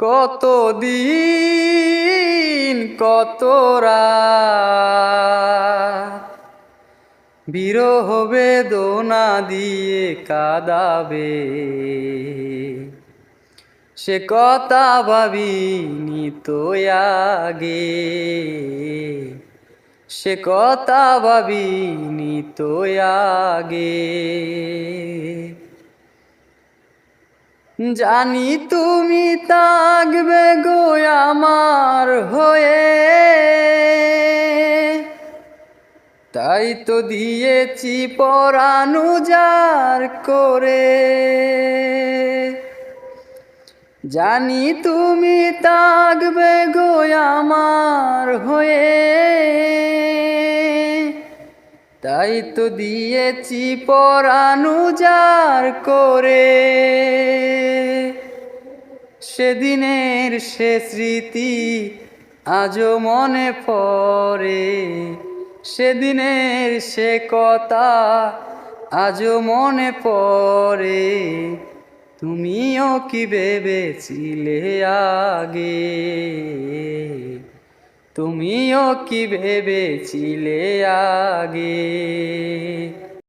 কত দিন কত বিরহ বেদনা দিয়ে কাদাবে। সে কথা ভাবিনি তো আগে। সে কথা ভাবিনি তো আগে। জানি তুমি থাকবে গো আমার হয়ে। তাই তো দিয়েছি পরানু যার করে। জানি তুমি থাকবে গো আমার হয়ে। তাই তো দিয়েছি পরানু যার করে। সেদিনের সে স্মৃতি আজও মনে পড়ে। সেদিনের সে কথা আজও মনে পড়ে। তুমিও কি ভেবেছিলে আগে? তুমিও কি ভেবেছিলে আগে?